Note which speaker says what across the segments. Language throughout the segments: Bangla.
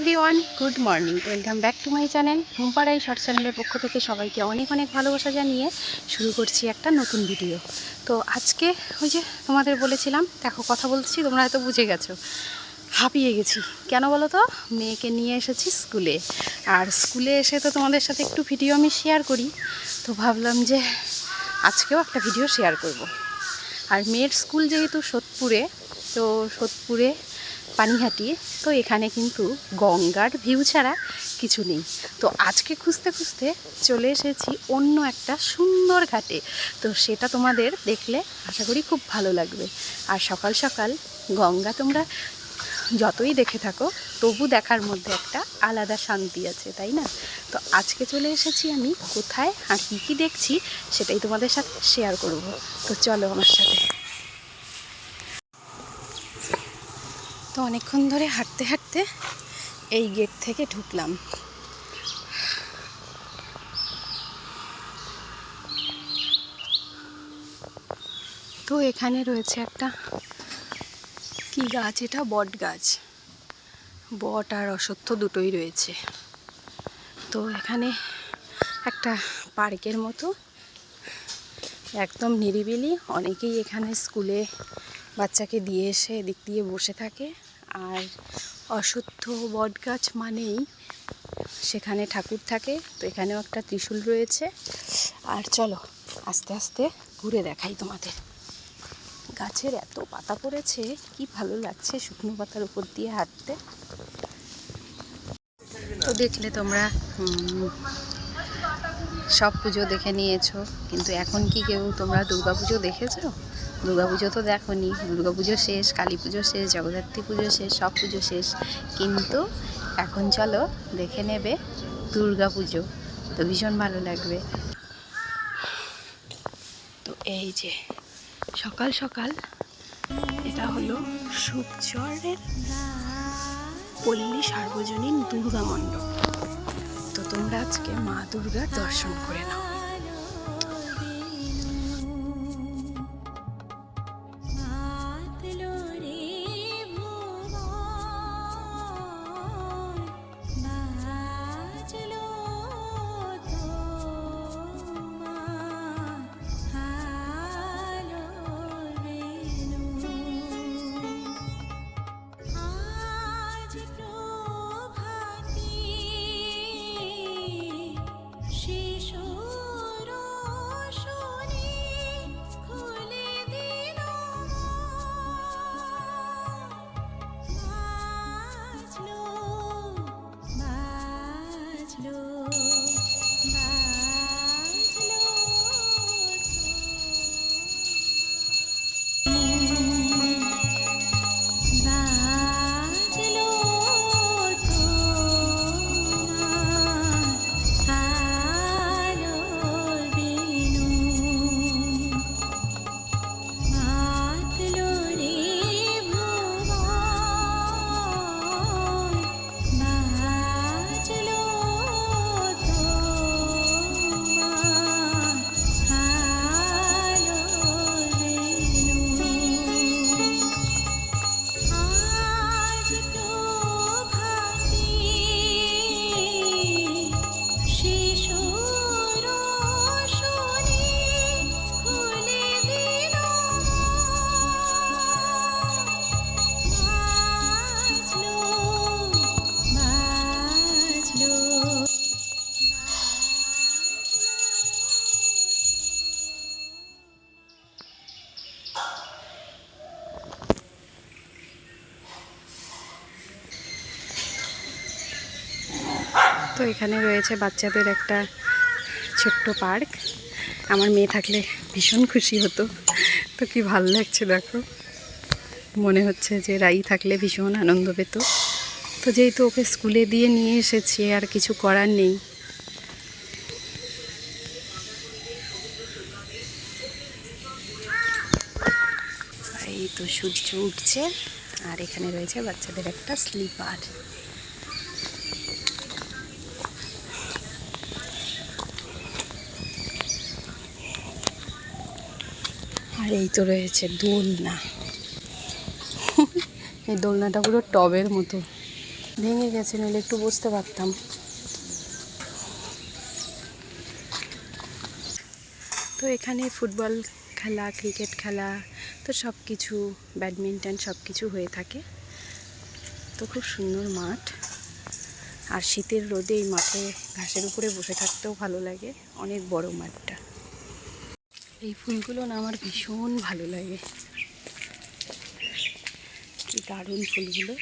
Speaker 1: Everyone, good morning. Welcome back to my channel, ঘুমপাড়াই short চ্যানেলের পক্ষ থেকে সবাইকে অনেক অনেক ভালোবাসা জানিয়ে শুরু করছি একটা নতুন ভিডিও। তো আজকে ওই যে তোমাদের বলেছিলাম, দেখো কথা বলছি, তোমরা হয়তো বুঝে গেছো। হাঁপিয়ে গেছি। কেন বলো তো? মেয়েকে নিয়ে এসেছি স্কুলে। আর স্কুলে এসে তো তোমাদের সাথে একটু ভিডিও আমি শেয়ার করি। তো ভাবলাম যে আজকেও একটা ভিডিও শেয়ার করব। আর মেয়ের স্কুল যেহেতু সোদপুরে, তো সোদপুরে পানিহাটি, তো এখানে কিন্তু গঙ্গার ভিউ ছাড়া কিছু নেই। তো আজকে খুঁজতে খুঁজতে চলে এসেছি অন্য একটা সুন্দর ঘাটে। তো সেটা তোমাদের দেখলে আশা করি খুব ভালো লাগবে। আর সকাল সকাল গঙ্গা তোমরা যতই দেখে থাকো, তবু দেখার মধ্যে একটা আলাদা শান্তি আছে, তাই না? তো আজকে চলে এসেছি আমি কোথায় আর কী কী দেখছি সেটাই তোমাদের সাথে শেয়ার করব। তো চলো আমার সাথে। অনেকক্ষণ ধরে হাঁটতে হাঁটতে এই গেট থেকে ঢুকলাম। তো এখানে রয়েছে একটা কি গাছ? এটা বট গাছ। বট আর অসত্য দুটোই রয়েছে। তো এখানে একটা পার্কের মতো। একদম নিরিবিলি। অনেকেই এখানে স্কুলে বাচ্চাকে দিয়ে এসে এদিক দিয়ে বসে থাকে। আর অসত্য বট গাছ মানেই সেখানে ঠাকুর থাকে, তো এখানেও একটা ত্রিশূল রয়েছে। আর চলো, আস্তে আস্তে ঘুরে দেখাই তোমাদের। গাছের এত পাতা পড়েছে, কি ভালো লাগছে শুকনো পাতার উপর দিয়ে হাঁটতে। তো দেখলে তোমরা সব পুজো দেখে নিয়েছো, কিন্তু এখন কি কেউ তোমরা দুর্গা পুজো দেখেছ? পুজো তো দেখোনি। পুজো শেষ কালী পুজো শেষ, জগদ্ধাত্রী পুজো শেষ, সব পুজো শেষ। কিন্তু এখন চলো দেখে নেবে দুর্গা পুজো তো ভীষণ ভালো লাগবে। তো এই যে, সকাল সকাল এটা হলো সুপচরের পল্লী সার্বজনীন দুর্গা মণ্ডপ। তো তোমরা আজকে মা দুর্গার দর্শন করে নাও। তো এখানে রয়েছে বাচ্চাদের একটা ছোট্ট পার্ক। আমার মেয়ে থাকলে ভীষণ খুশি হতো। তো কি ভালো লাগছে দেখো। মনে হচ্ছে যে রাই থাকলে ভীষণ আনন্দ পেত। তো যেহেতু ওকে স্কুলে দিয়ে নিয়ে এসেছি, আর কিছু করার নেই। এই তো সূর্য উঠছে, আর এখানে রয়েছে বাচ্চাদের একটা স্লিপার। আর এই তো রয়েছে দোলনা। এই দোলনাটা পুরো টবের মতো। ভেঙে গেছে, নইলে একটু বসতে পারতাম। তো এখানে ফুটবল খেলা, ক্রিকেট খেলা, তো সব কিছু ব্যাডমিন্টন সব কিছু হয়ে থাকে। তো খুব সুন্দর মাঠ। আর শীতের রোদে এই মাঠে ঘাসের উপরে বসে থাকতেও ভালো লাগে, অনেক বড় মাঠটা। এই ফুলগুলো না আমার ভীষণ ভালো লাগে। কি দারুণ ফুলগুলো।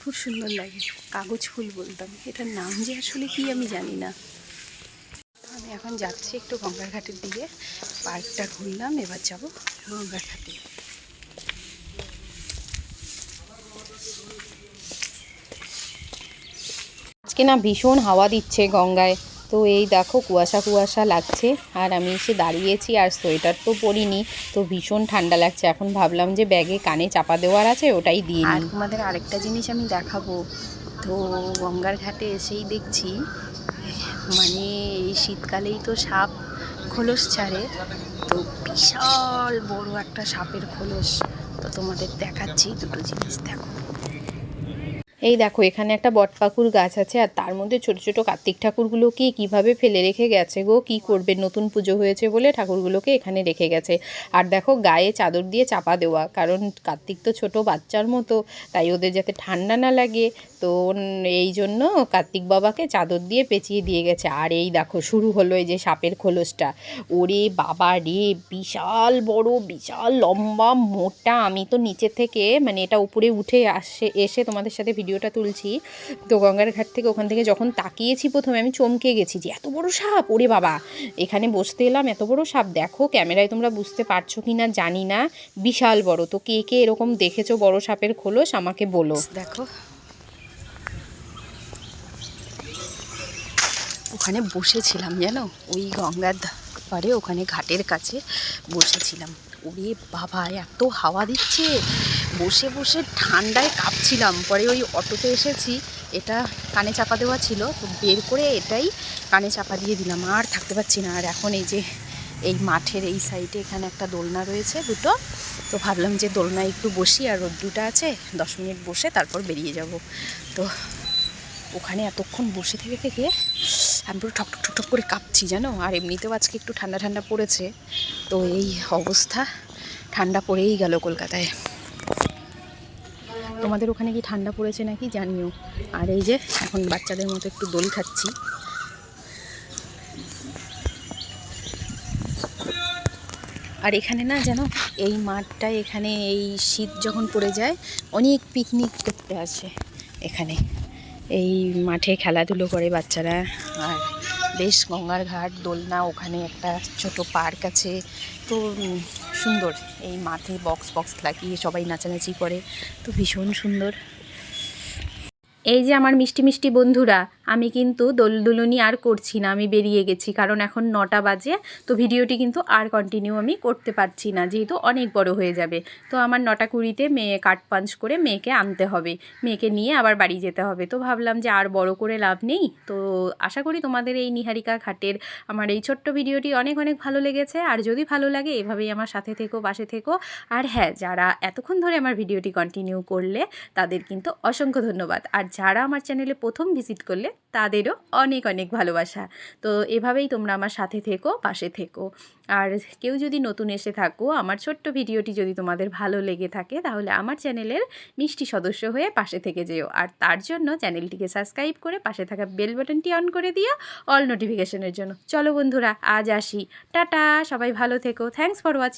Speaker 1: খুব সুন্দর লাগে, কাগজ ফুল বলতাম। এটার নাম যে আসলে কি আমি জানি না। আমি এখন যাচ্ছি একটু গঙ্গার ঘাটের দিকে। পার্কটা ঘুরলাম, এবার যাব গঙ্গার ঘাটে।
Speaker 2: আজকে না ভীষণ হাওয়া দিচ্ছে গঙ্গায়। তো এই দেখো কুয়াশা কুয়াশা লাগছে আর আমি এসে দাঁড়িয়েছি আর সোয়েটার তো পরিনি তো ভীষণ ঠান্ডা লাগছে। এখন ভাবলাম যে ব্যাগে কানে চাপা দেওয়ার আছে ওটাই দিয়ে
Speaker 1: আর তোমাদের আরেকটা জিনিস আমি দেখাবো। তো গঙ্গার ঘাটে এসেই দেখছি মানে এই শীতকালেই তো সাপ খোলস ছাড়ে তো বিশাল বড় একটা সাপের খোলস। তো তোমাদের দেখাচ্ছি দুটো জিনিস দেখো।
Speaker 2: এই দেখো, এখানে একটা বটপাকুর গাছ আছে, আর তার মধ্যে ছোট ছোট কার্তিক ঠাকুরগুলোকে কীভাবে ফেলে রেখে গেছে গো? কি করবে? নতুন পুজো হয়েছে বলে ঠাকুরগুলোকে এখানে রেখে গেছে। আর দেখো, গায়ে চাদর দিয়ে চাপা দেওয়া, কারণ কার্তিক তো ছোট বাচ্চার মতো, তাই ওদের যাতে ঠান্ডা না লাগে। তো এই জন্য কার্তিক বাবাকে চাদর দিয়ে পেঁচিয়ে দিয়ে গেছে। আর এই দেখো, শুরু হলো এই যে সাপের খোলসটা। ওরে বাবা রে, বিশাল বড়, বিশাল লম্বা, মোটা। আমি তো নিচে থেকে মানে এটা উপরে উঠে আসে, এসে তোমাদের সাথে ভিডিওটা তুলছি, তো গঙ্গার ঘাট থেকে ওখান থেকে যখন তাকিয়েছি প্রথমে আমি চমকে গেছি যে, এত বড় সাপ, ওরে বাবা! এখানে বসতে এলাম, এত বড় সাপ, দেখো ক্যামেরায় তোমরা বুঝতে পারছ কি না জানি না, বিশাল বড়। তো কে কে এরকম দেখেছ বড় সাপের খোলস, আমাকে বলো।
Speaker 1: দেখো। ওখানে বসেছিলাম, জানো? ওই গঙ্গার পাড়ে, ওখানে ঘাটের কাছে বসেছিলাম। ওরে বাবা, এত হাওয়া দিচ্ছে! বসে বসে ঠান্ডায় কাঁপছিলাম। পরে ওই অটোতে এসেছি, এটা কানে চাপা দেওয়া ছিল, তো বের করে এটাই কানে চাপা দিয়ে দিলাম। আর থাকতে পারছি না। আর এখন এই যে, এই মাঠের এই সাইডে এখানে একটা দোলনা রয়েছে দুটো। তো ভাবলাম যে দোলনায় একটু বসি, আর রোদ্দুটা আছে, দশ মিনিট বসে তারপর বেরিয়ে যাব। তো ওখানে এতক্ষণ বসে থেকে থেকে আমি পুরো ঠক ঠক করে কাঁপছি, জানো? আর এমনিতেও আজকে একটু ঠান্ডা ঠান্ডা পড়েছে। তো এই অবস্থা, ঠান্ডা পড়েই গেল কলকাতায়। তোমাদের ওখানে কি ঠান্ডা পড়েছে নাকি জানিও। আর এই যে, এখন বাচ্চাদের মতো একটু দোল খাচ্ছি। আর এখানে না যেন এই মাঠটায় এখানে এই শীত যখন পড়ে যায়, অনেক পিকনিক করতে আসে এখানে। এই মাঠে খেলাধুলো করে বাচ্চারা, আর বেশ গঙ্গার ঘাট, দোলনা, ওখানে একটা ছোট পার্ক আছে। তো সুন্দর। এই মাঠে বক্স বক্স লাগিয়ে সবাই নাচানাচি করে। তো ভীষণ সুন্দর।
Speaker 2: এই যে আমার মিষ্টি মিষ্টি বন্ধুরা আমি কিন্তু দোলদুলুনি আর করছি না, আমি বেরিয়ে গেছি, কারণ এখন নটা বাজে, তো ভিডিওটি কিন্তু আর কন্টিনিউ আমি করতে পারছি না, যেহেতু অনেক বড় হয়ে যাবে। তো আমার নটা কুড়িতে মেয়ে কাট পাঞ্চ করে মেয়েকে আনতে হবে, মেয়েকে নিয়ে আবার বাড়ি যেতে হবে। তো ভাবলাম যে আর বড় করে লাভ নেই, তো আশা করি তোমাদের এই নিহারিকা ঘাটের আমার এই ছোট্ট ভিডিওটি অনেক অনেক ভালো লেগেছে, আর যদি ভালো লাগে এভাবেই আমার সাথে থেকো, পাশে থেকো, আর হ্যাঁ যারা এতক্ষণ ধরে আমার ভিডিওটি কন্টিনিউ করলে তাদের কিন্তু অসংখ্য ধন্যবাদ। আর যারা আমার চ্যানেলে প্রথম ভিজিট করলে তাদেরও অনেক অনেক ভালোবাসা। তো এভাবেই তোমরা আমার সাথে থেকো, পাশে থেকো। আর কেউ যদি নতুন এসে থাকো, আমার ছোট্ট ভিডিওটি যদি তোমাদের ভালো লেগে থাকে, তাহলে আমার চ্যানেলের মিষ্টি সদস্য হয়ে পাশে থেকে যেও। আর তার জন্য চ্যানেলটিকে সাবস্ক্রাইব করে পাশে থাকা বেল বাটনটি অন করে দিও অল নোটিফিকেশনের জন্য। চলো বন্ধুরা, আজ আসি। টাটা! সবাই ভালো থেকো। Thanks for watching